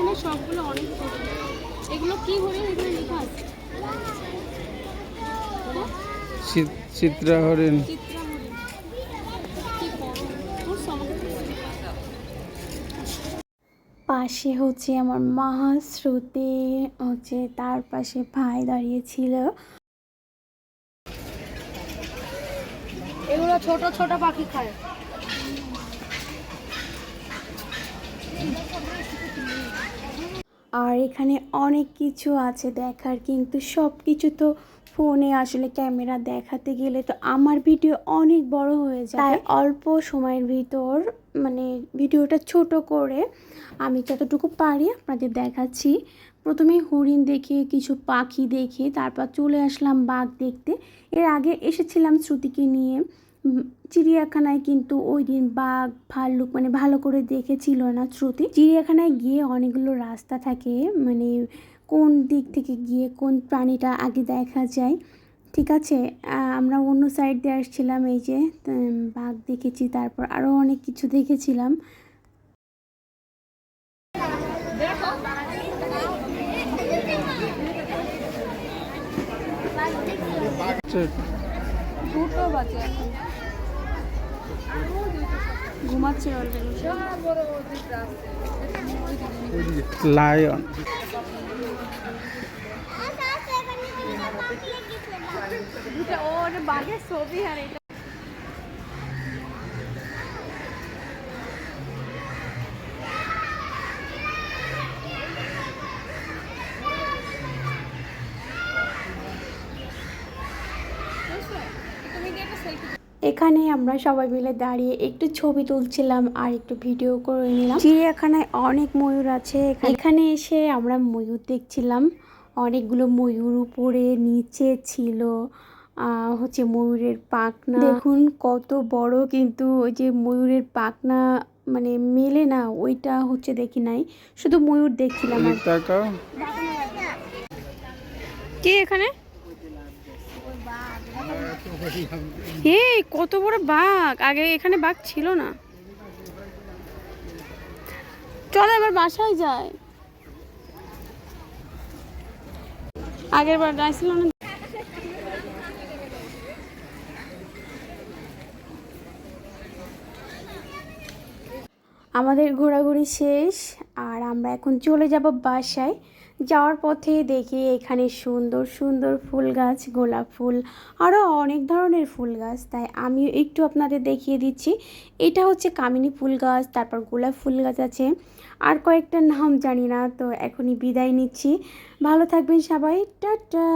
এখানে সবগুলো অনেক এগুলো কি হরিণ? এখানে লেখা আছে? চিত্রা হরিণ। পাশে হচ্ছে আমার মা শ্রুতি হচ্ছে তার পাশে ভাই দাঁড়িয়েছিল এগুলো ছোট ছোট পাখি খায়। আর এখানে অনেক কিছু আছে দেখার, কিন্তু সব কিছু তো ফোনে আসলে ক্যামেরা দেখাতে গেলে তো আমার ভিডিও অনেক বড় হয়ে যায়। তাই অল্প সময়ের ভিতর মানে ভিডিওটা ছোট করে আমি যতটুকু পারি আপনাদের দেখাচ্ছি। প্রথমে হরিণ দেখে, কিছু পাখি দেখে, তারপর চলে আসলাম বাঘ দেখতে। এর আগে এসেছিলাম শ্রুতিকে নিয়ে। চিড়িয়াখানায় কিন্তু ওই দিন বাঘ ভাল্লুক মানে ভালো করে দেখেছিল না শ্রুতি। চিড়িয়াখানায় গিয়ে অনেকগুলো রাস্তা থাকে মানে কোন দিক থেকে গিয়ে কোন প্রাণীটা আগে দেখা যায় ঠিক আছে? আমরা অন্য সাইড দিয়ে আসছিলাম এই যে বাঘ দেখেছি তারপর আরও অনেক কিছু দেখেছিলাম। দুটো বাজে এখন। ঘুমাচ্ছে অলরেডি লায়ন ও বাঘের ছবি আর এটা। এখানে আমরা সবাই মিলে দাঁড়িয়ে একটু ছবি তুলছিলাম আর একটু ভিডিও করে নিলাম। চিড়িয়াখানায় অনেক ময়ূর আছে। এখানে এসে আমরা ময়ূর দেখছিলাম। অনেকগুলো ময়ূর উপরে নিচে ছিল। আহ, হচ্ছে ময়ূরের পাখনা। দেখুন কত বড় কিন্তু ওই যে ময়ূরের পাখনা মানে মেলে না ওইটা হচ্ছে দেখি নাই। শুধু ময়ূর দেখছিলাম আর কে এখানে? এই কত বড় বাঘ। আগে এখানে বাঘ ছিল না। চলো এবার বাসায় যায় আগের বার গাইছিল না। আমাদের ঘোরাঘুরি শেষ আর আমরা এখন চলে যাব বাসায়। যাওয়ার পথে দেখি এখানে সুন্দর সুন্দর ফুল গাছ, গোলাপ ফুল আরও অনেক ধরনের ফুল গাছ। তাই আমি একটু আপনাদের দেখিয়ে দিচ্ছি। এটা হচ্ছে কামিনী ফুল গাছ, তারপর গোলাপ ফুল গাছ আছে। আর কয়েকটা নাম জানি না, তো এখনই বিদায় নিচ্ছি। ভালো থাকবেন সবাই। টাটা!